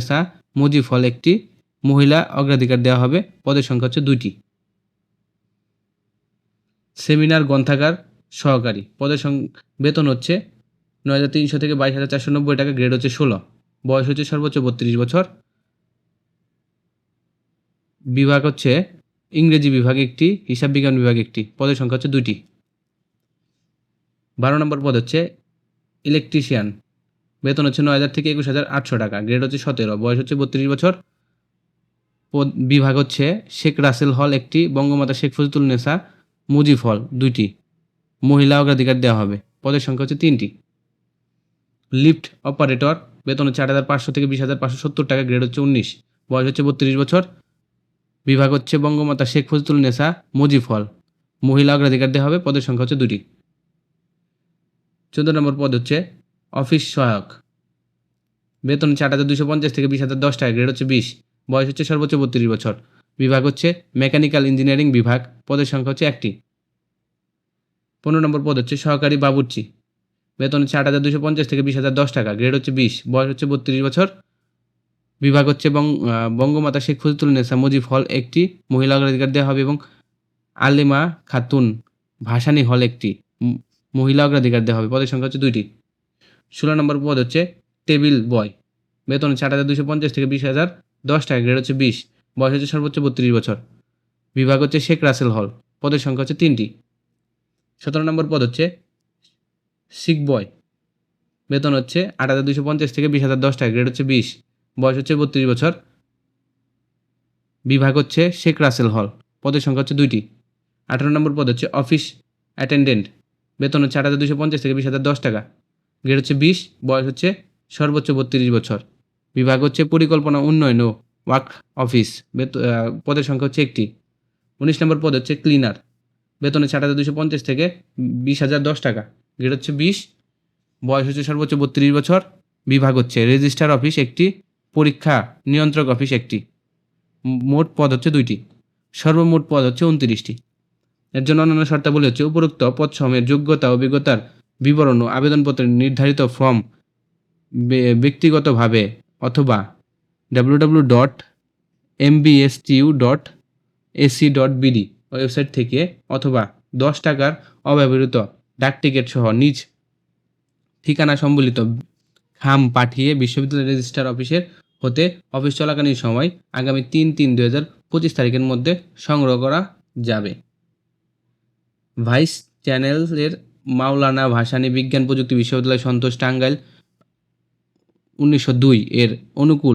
নেশা মুজিব হল একটি মহিলা অগ্রাধিকার দেওয়া হবে। পদের সংখ্যা হচ্ছে দুইটি। সেমিনার গ্রন্থাগার সহকারী। পদের সং- বেতন হচ্ছে নয় হাজার তিনশো থেকে বাইশ হাজার চারশো নব্বই টাকা, গ্রেড হচ্ছে ষোলো। বয়স হচ্ছে সর্বোচ্চ বত্রিশ বছর। বিভাগ হচ্ছে ইংরেজি বিভাগ একটি, হিসাব বিজ্ঞান বিভাগ একটি। পদের সংখ্যা হচ্ছে দুইটি। বারো নম্বর পদ হচ্ছে ইলেকট্রিশিয়ান। বেতন হচ্ছে নয় হাজার থেকে একুশ হাজার আটশো টাকা। গ্রেড হচ্ছে সতেরো, বয়স হচ্ছে বত্রিশ বছর। বিভাগ হচ্ছে শেখ রাসেল হল একটি, বঙ্গমাতা শেখ ফজিতুল নেসা মুজিব হল দুইটি। মহিলা অগ্রাধিকার দেওয়া হবে, পদের সংখ্যা হচ্ছে তিনটি। লিফট অপারেটর, বেতন হচ্ছে আট হাজার পাঁচশো থেকে বিশ হাজার পাঁচশো সত্তর টাকা গ্রেড হচ্ছে উনিশ, বয়স হচ্ছে বত্রিশ বছর। বিভাগ হচ্ছে বঙ্গমাতা শেখ ফজিতুল নেসা মুজিব হল। মহিলা অগ্রাধিকার দেওয়া হবে, পদের সংখ্যা হচ্ছে দুটি চোদ্দ নম্বর পদ হচ্ছে অফিস সহায়ক। বেতন আট হাজার দুশো পঞ্চাশ থেকে বিশ হাজার দশ টাকা গ্রেড হচ্ছে বিশ। বয়স হচ্ছে সর্বোচ্চ বত্রিশ বছর। বিভাগ হচ্ছে মেকানিক্যাল ইঞ্জিনিয়ারিং বিভাগ, পদের সংখ্যা হচ্ছে একটি। পনেরো নম্বর পদ হচ্ছে সহকারী বাবুর্চি। বেতন আট হাজার দুশো পঞ্চাশ থেকে বিশ হাজার দশ টাকা গ্রেড হচ্ছে বিশ। বয়স হচ্ছে বত্রিশ বছর। বিভাগ হচ্ছে বং- বঙ্গমাতা শেখ ফজিতুল নেসা মুজিব হল একটি, মহিলা অগ্রাধিকার দেওয়া হবে এবং আলিমা খাতুন ভাসানী হল একটি মহিলা অগ্রাধিকার দেওয়া হবে। পদের সংখ্যা হচ্ছে দুইটি। ষোলো নম্বর পদ হচ্ছে টেবিল বয়। বেতন আট হাজার দুশো পঞ্চাশ থেকে বিশ হাজার দশ টাকা গ্রেড হচ্ছে বিশ। বয়স হচ্ছে সর্বোচ্চ বত্রিশ বছর। বিভাগ হচ্ছে শেখ রাসেল হল। পদের সংখ্যা হচ্ছে তিনটি। সতেরো নম্বর পদ হচ্ছে শিখ বয়। বেতন হচ্ছে আট হাজার দুশো পঞ্চাশ থেকে বিশ হাজার দশ টাকা গ্রেড হচ্ছে বিশ। বয়স হচ্ছে বত্রিশ বছর। বিভাগ হচ্ছে শেখ রাসেল হল। পদের সংখ্যা হচ্ছে দুইটি। আঠারো নম্বর পদ হচ্ছে অফিস অ্যাটেন্ডেন্ট। বেতন হচ্ছে আট হাজার দুশো পঞ্চাশ থেকে বিশ হাজার দশ টাকা। গ্রেড হচ্ছে বিশ, বয়স হচ্ছে সর্বোচ্চ বত্রিশ বছর। বিভাগ হচ্ছে পরিকল্পনা উন্নয়ন ও ওয়ার্ক অফিস। পদের সংখ্যা হচ্ছে একটি। উনিশ নম্বর পদ হচ্ছে ক্লিনার। বেতনে আট হাজার দুশো পঞ্চাশ থেকে বিশ হাজার দশ টাকা। গ্রেড হচ্ছে বিশ, বয়স হচ্ছে সর্বোচ্চ বত্রিশ বছর। বিভাগ হচ্ছে রেজিস্ট্রার অফিস একটি, পরীক্ষা নিয়ন্ত্রক অফিস একটি। মোট পদ হচ্ছে দুইটি। সর্বমোট পদ হচ্ছে উনত্রিশটি। এর জন্য অন্যান্য শর্তাবলী হচ্ছে উপরোক্ত পদ সময়ের যোগ্যতা, অভিজ্ঞতার বিবরণ ও আবেদনপত্রের নির্ধারিত ফর্ম ব্যক্তিগতভাবে অথবা W W dot MBSTU dot AC dot BD website থেকে অথবা দশ টাকার অব্যবহৃত ডাক টিকিট সহ নিজ ঠিকানা সম্বলিত খাম পাঠিয়ে বিশ্ববিদ্যালয় রেজিস্ট্রার অফিসের হতে অফিস চলাকালীন সময় আগামী তিন তিন দুই হাজার পঁচিশ তারিখের মধ্যে সংগ্রহ করা যাবে। ভাইস চ্যানেলের মাওলানা ভাসানী বিজ্ঞান প্রযুক্তি বিশ্ববিদ্যালয় সন্তোষ টাঙ্গাইল উনিশশো দুই এর অনুকূল